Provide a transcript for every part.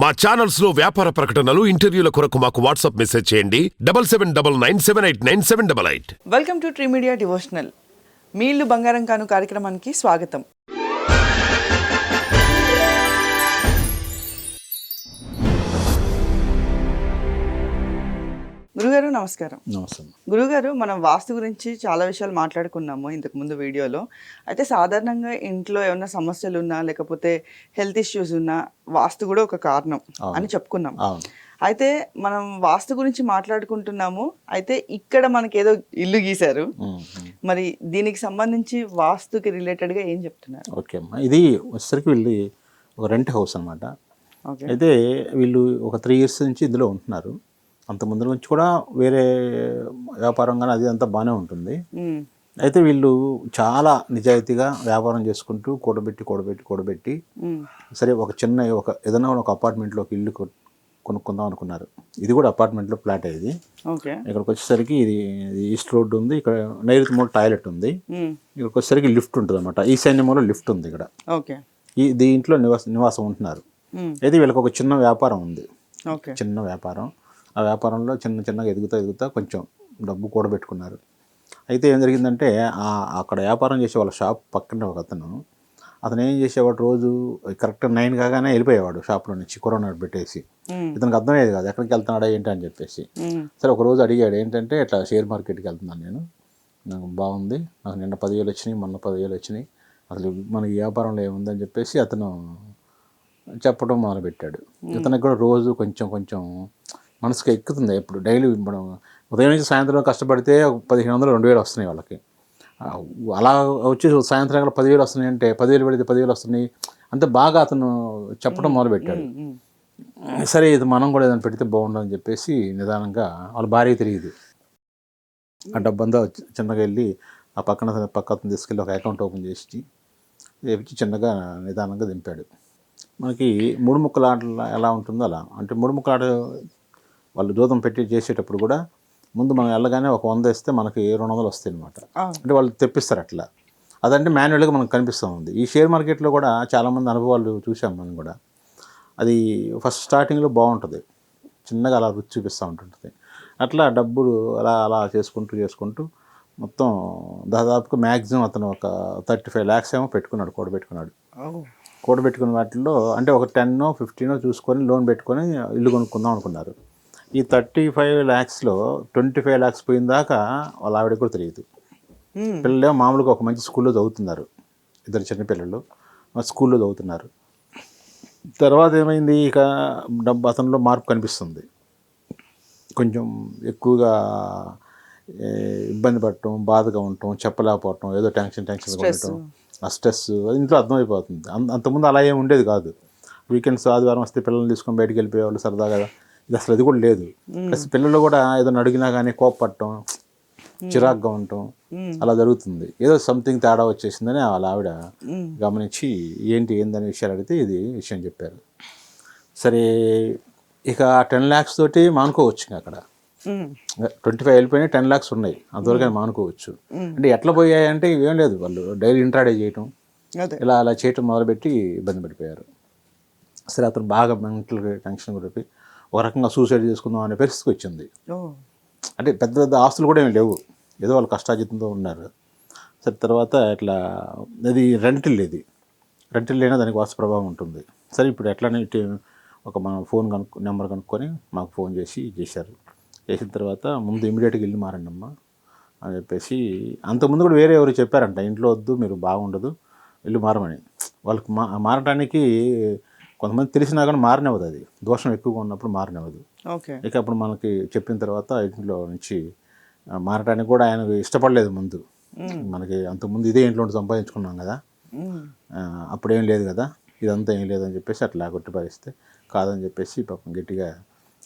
మా ఛానల్స్లో వ్యాపార ప్రకటనలు ఇంటర్వ్యూల కొరకు మాకు వాట్సాప్ మెసేజ్ చేయండి. Double seven double nine seven eight nine seven double eight. Welcome to tree media devotional. మీ ఇల్లు బంగారం కాను కార్యక్రమానికి స్వాగతం. గురుగారు నమస్కారం. నమస్తే. గురుగారు మనం వాస్తు గురించి చాలా విషయాలు మాట్లాడుకున్నాము ఇంతకు ముందు వీడియోలో. అయితే సాధారణంగా ఇంట్లో ఏమైనా సమస్యలు ఉన్నా లేకపోతే హెల్త్ ఇష్యూస్ ఉన్నా వాస్తు కూడా ఒక కారణం అని చెప్పుకున్నాం అయితే మనం వాస్తు గురించి మాట్లాడుకుంటున్నాము. అయితే ఇక్కడ మనకి ఏదో ఇల్లు గీశారు. మరి దీనికి సంబంధించి వాస్తుకి రిలేటెడ్గా ఏం చెప్తున్నారు? ఓకే అమ్మా. ఇది వచ్చేసరికి వీళ్ళు ఒక రెంట్ హౌస్ అనమాట ఓకే. అయితే వీళ్ళు ఒక త్రీ ఇయర్స్ నుంచి ఇందులో ఉంటున్నారు. అంత ముందు నుంచి కూడా వేరే వ్యాపారం కానీ అది అంతా బాగానే ఉంటుంది. అయితే వీళ్ళు చాలా నిజాయితీగా వ్యాపారం చేసుకుంటూ కూడబెట్టి కూడబెట్టి కూడబెట్టి సరే ఒక చిన్న ఒక ఏదైనా ఒక అపార్ట్మెంట్లో ఒక ఇల్లు కొనుక్కుందాం అనుకున్నారు. ఇది కూడా అపార్ట్మెంట్లో ఫ్లాట్ ఇది. ఇక్కడికి వచ్చేసరికి ఇది ఈస్ట్ రోడ్ ఉంది ఇక్కడ నైరుతి మూల టాయిలెట్ ఉంది. ఇక్కడికి వచ్చేసరికి లిఫ్ట్ ఉంటుంది అనమాట ఈశాన్యంలో లిఫ్ట్ ఉంది ఇక్కడ. ఈ దీంట్లో నివాస నివాసం ఉంటున్నారు. అయితే వీళ్ళకి ఒక చిన్న వ్యాపారం ఉంది. చిన్న వ్యాపారం. ఆ వ్యాపారంలో చిన్న చిన్నగా ఎదుగుతా ఎదుగుతా కొంచెం డబ్బు కూడబెట్టుకున్నారు అయితే ఏం జరిగిందంటే ఆ అక్కడ వ్యాపారం చేసే వాళ్ళ షాప్ పక్కన ఒక అతను. అతను ఏం చేసేవాడు రోజు కరెక్ట్ నైన్ కాగానే వెళ్ళిపోయేవాడు షాప్లో నుంచి కరోనా పెట్టేసి. ఇతనికి అర్థమయ్యేది కాదు ఎక్కడికి వెళ్తున్నాడా ఏంటి అని చెప్పేసి. సరే ఒక రోజు అడిగాడు ఏంటంటే ఇట్లా షేర్ మార్కెట్కి వెళ్తున్నాను నేను. నాకు బాగుంది. నాకు నిన్న పదివేలు వచ్చినాయి మొన్న పదివేలు వచ్చినాయి. అసలు మనకి వ్యాపారంలో ఏముందని చెప్పేసి అతను చెప్పడం మొదలుపెట్టాడు. ఇతనికి కూడా రోజు కొంచెం కొంచెం మనసుకి ఎక్కుతుంది ఇప్పుడు డైలీ మనం ఉదయం నుంచి సాయంత్రం కష్టపడితే పదిహేను వందలు రెండు వేలు వస్తున్నాయి వాళ్ళకి. అలా వచ్చి సాయంత్రం పదివేలు వస్తున్నాయి అంటే పదివేలు పెడితే పదివేలు వస్తున్నాయి. అంతే బాగా అతను చెప్పడం మొదలుపెట్టాడు. సరే ఇది మనం కూడా ఏదైనా పెడితే బాగుండదని చెప్పేసి నిదానంగా వాళ్ళ భార్య తెలియదు ఆ డబ్బంతా చిన్నగా వెళ్ళి ఆ పక్కన పక్క అతను తీసుకెళ్ళి ఒక అకౌంట్ ఓపెన్ చేసి చేపించి చిన్నగా నిదానంగా దింపాడు. మనకి మూడు ముక్కల ఆట ఎలా ఉంటుందో అలా. అంటే మూడు ముక్కల ఆట వాళ్ళు జూదం పెట్టి చేసేటప్పుడు కూడా ముందు మనం వెళ్ళగానే ఒక వంద ఇస్తే మనకి రెండు వందలు వస్తాయి అనమాట అంటే వాళ్ళు తెప్పిస్తారు అట్లా. అదంటే మాన్యువల్గా మనకు కనిపిస్తూ ఉంది. ఈ షేర్ మార్కెట్లో కూడా చాలామంది అనుభవాలు చూసాం మనం కూడా. అది ఫస్ట్ స్టార్టింగ్లో బాగుంటుంది. చిన్నగా అలా రుచి చూపిస్తూ ఉంటుంటుంది. అట్లా డబ్బులు అలా అలా చేసుకుంటూ చేసుకుంటూ మొత్తం దాదాపుగా మ్యాక్సిమం అతను ఒక థర్టీ ఫైవ్ ల్యాక్స్ ఏమో పెట్టుకున్నాడు కూడబెట్టుకున్నాడు కూడబెట్టుకున్న వాటిలో అంటే ఒక టెన్నో ఫిఫ్టీనో చూసుకొని లోన్ పెట్టుకొని ఇల్లు కొనుక్కుందాం అనుకున్నారు. ఈ థర్టీ ఫైవ్ ల్యాక్స్లో ట్వంటీ ఫైవ్ ల్యాక్స్ పోయిన దాకా వాళ్ళ ఆవిడ కూడా తెలియదు. ఉమ్, పిల్లలేమో మామూలుగా ఒక మంచి స్కూల్లో చదువుతున్నారు. ఇద్దరు చిన్న పిల్లలు స్కూల్లో చదువుతున్నారు. తర్వాత ఏమైంది? ఇక డబ్బు అతనిలో మార్పు కనిపిస్తుంది. కొంచెం ఎక్కువగా ఇబ్బంది పడటం బాధగా ఉండటం చెప్పలేకపోవటం ఏదో టెన్షన్ టెన్షన్ ఉండటం ఆ స్ట్రెస్ ఇంట్లో అర్థమైపోతుంది. అంత అంతకుముందు అలా ఏమి ఉండేది కాదు. వీకెండ్స్ ఆదివారం వస్తే పిల్లల్ని తీసుకొని బయటికి వెళ్ళిపోయేవాళ్ళు సరదాగా ఇది అసలు అది కూడా లేదు. ప్లస్ పిల్లలు కూడా ఏదైనా అడిగినా కానీ కోపపడటం చిరాగ్గా ఉండటం అలా జరుగుతుంది. ఏదో సంథింగ్ తేడా వచ్చేసిందని వాళ్ళ ఆవిడ గమనించి ఏంటి ఏందనే విషయాలు అడిగితే ఇది విషయం చెప్పారు. సరే ఇక టెన్ ల్యాక్స్ తోటి మానుకోవచ్చు ఇంకా అక్కడ. ట్వంటీ ఫైవ్ వెళ్ళిపోయినాయి టెన్ ల్యాక్స్ ఉన్నాయి. అంతవరకు మానుకోవచ్చు. అంటే ఎట్లా పోయాయి అంటే ఏం లేదు వాళ్ళు. డైలీ ఇంట్రాడే చేయటం. ఇలా అలా చేయటం మొదలుపెట్టి ఇబ్బంది పడిపోయారు. సరే అతను బాగా మెంటల్ టెన్షన్ కొడిపి ఒక రకంగా సూసైడ్ చేసుకుందాం అనే పరిస్థితికి వచ్చింది. అంటే పెద్ద పెద్ద ఆస్తులు కూడా ఏమి లేవు. ఏదో వాళ్ళు కష్టాజితంతో ఉన్నారు. సరే తర్వాత ఇట్లా అది రెంటిల్ ఇది. రెంటిల్ లేనా దానికి వాస్తు ప్రభావం ఉంటుంది. సరే ఇప్పుడు ఎట్లానే ఒక మన ఫోన్ కనుక్కు నెంబర్ కనుక్కొని మాకు ఫోన్ చేసి చేశారు. చేసిన తర్వాత ముందు ఇమీడియట్గా ఇల్లు మారండి అమ్మా అని చెప్పేసి అంతకుముందు కూడా వేరే ఎవరు చెప్పారంట ఇంట్లో వద్దు మీరు బాగుండదు ఇల్లు మారమని. వాళ్ళకి మా మారటానికి కొంతమంది తెలిసినా కానీ మారనివ్వదు అది. దోషం ఎక్కువగా ఉన్నప్పుడు మారనివ్వదు. ఓకే. ఇక అప్పుడు మనకి చెప్పిన తర్వాత ఇంట్లో నుంచి మారటానికి కూడా ఆయనకు ఇష్టపడలేదు ముందు. మనకి అంతకుముందు ఇదే ఇంట్లో సంపాదించుకున్నాం కదా. అప్పుడేం లేదు కదా. ఇదంతా ఏం లేదని చెప్పేసి అట్లా కొట్టిపారిస్తే కాదని చెప్పేసి పాపం గట్టిగా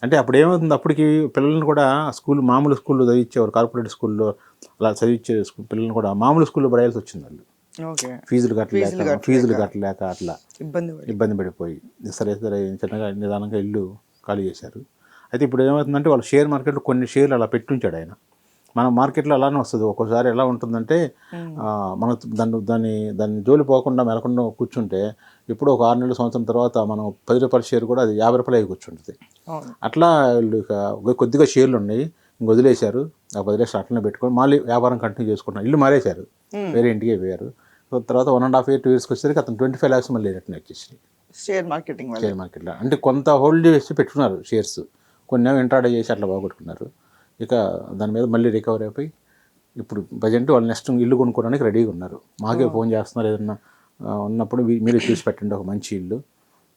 అంటే అప్పుడు ఏమవుతుంది? అప్పటికి పిల్లల్ని కూడా స్కూల్ మామూలు స్కూల్లో చదివించేవారు కార్పొరేట్ స్కూల్లో అలా చదివించే స్కూల్ పిల్లల్ని కూడా మామూలు స్కూల్లో పడేయాల్సి వచ్చింది వాళ్ళు. ఫీజులు కట్టలేక ఫీజులు కట్టలేక అట్లా ఇబ్బంది ఇబ్బంది పడిపోయి. సరే సరే చిన్నగా నిదానంగా ఇల్లు ఖాళీ చేశారు. అయితే ఇప్పుడు ఏమవుతుందంటే వాళ్ళు షేర్ మార్కెట్లో కొన్ని షేర్లు అలా పెట్టుంచాడు ఆయన. మన మార్కెట్లో అలానే వస్తుంది. ఒక్కోసారి ఎలా ఉంటుందంటే మనం దాన్ని దాన్ని దాన్ని జోలి పోకుండా మెలకుండా కూర్చుంటే ఇప్పుడు ఒక ఆరు నెలల సంవత్సరం తర్వాత మనం పది రూపాయల షేర్ కూడా అది యాభై రూపాయలు అయి కూర్చుంటుంది. అట్లా వీళ్ళు ఇక కొద్దిగా షేర్లు ఉన్నాయి ఇంక వదిలేశారు. ఆ పది లక్షలు అట్లనే పెట్టుకొని మళ్ళీ వ్యాపారం కంటిన్యూ చేసుకుంటున్నారు. ఇల్లు మారేశారు. వేరే ఇంటికి పోయారు. తర్వాత one and half year two ఇయర్స్కి వచ్చేసరికి అతను ట్వంటీ ఫైవ్ ల్యాక్స్ మళ్ళీ రిటర్న్ వచ్చేసి షేర్ మార్కెటింగ్ షేర్ మార్కెట్లో అంటే కొంత హోల్డ్ చేసి పెట్టుకున్నారు షేర్స్ కొన్ని ఏమో ఇంట్రాడే చేసి అట్లా బాగొట్టుకున్నారు. ఇక దాని మీద మళ్ళీ రికవర్ అయిపోయి ఇప్పుడు ప్రజెంట్ వాళ్ళు నెక్స్ట్ ఇల్లు కొనుక్కోవడానికి రెడీగా ఉన్నారు. మాకే ఫోన్ చేస్తున్నారు ఏదన్నా ఉన్నప్పుడు మీరే చూసి పెట్టండి ఒక మంచి ఇల్లు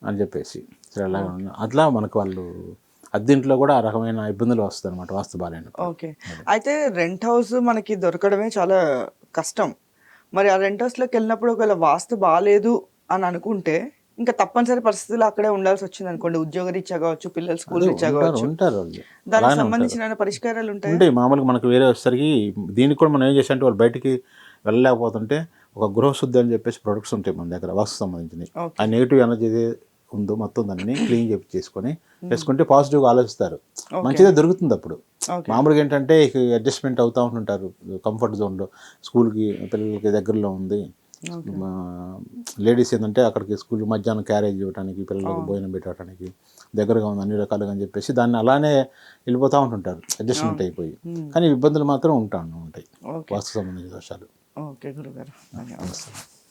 అని చెప్పేసి. సరే అలాగే ఉన్నారు. అట్లా మనకు వాళ్ళు అద్దెంట్లో కూడా ఆ రకమైన ఇబ్బందులు వస్తాయి అనమాట వాస్తు ఓకే. అయితే రెంట్ హౌస్ మనకి దొరకడమే చాలా కష్టం. మరి ఆ రెంట్ హౌస్లోకి వెళ్ళినప్పుడు ఒకవేళ వాస్తు బాగాలేదు అని అనుకుంటే ఇంకా తప్పనిసరి పరిస్థితుల్లో అక్కడే ఉండాల్సి వచ్చింది అనుకోండి. ఉద్యోగ రీత్యా కావచ్చు పిల్లల స్కూల్ రీత్యా కావచ్చు. ఉంటారు దానికి. సంబంధించిన పరిష్కారాలు ఉంటాయి? ఉంటాయి మామూలుగా మనకు వేరే వచ్చేసరికి దీనికి కూడా మనం ఏం చేసామంటే వాళ్ళు బయటికి వెళ్ళలేకపోతుంటే ఒక గృహశుద్ధి అని చెప్పేసి ప్రొడక్ట్స్ ఉంటాయి మన దగ్గర వాస్తు సంబంధించినవి. ఆ నెగిటివ్ ఎనర్జీ ఉందో మొత్తం దాన్ని క్లీన్ చెప్పి చేసుకొని చేసుకుంటే పాజిటివ్గా ఆలోచిస్తారు. మంచిదే దొరుకుతుంది అప్పుడు. మామూలుగా ఏంటంటే అడ్జస్ట్మెంట్ అవుతూ ఉంటుంటారు. కంఫర్ట్ జోన్లో స్కూల్కి పిల్లలకి దగ్గరలో ఉంది. లేడీస్ ఏంటంటే అక్కడికి స్కూల్ మధ్యాహ్నం క్యారేజ్ ఇవ్వడానికి పిల్లలకు భోజనం పెట్టడానికి దగ్గరగా ఉంది అన్ని రకాలుగా అని చెప్పేసి దాన్ని అలానే వెళ్ళిపోతూ ఉంటుంటారు. అడ్జస్ట్మెంట్ అయిపోయి. కానీ ఇబ్బందులు మాత్రం ఉంటా ఉంటాయి వాస్తు సంబంధించిన దోషాలు. ఓకే గురుగారు. ధన్యవాదాలు.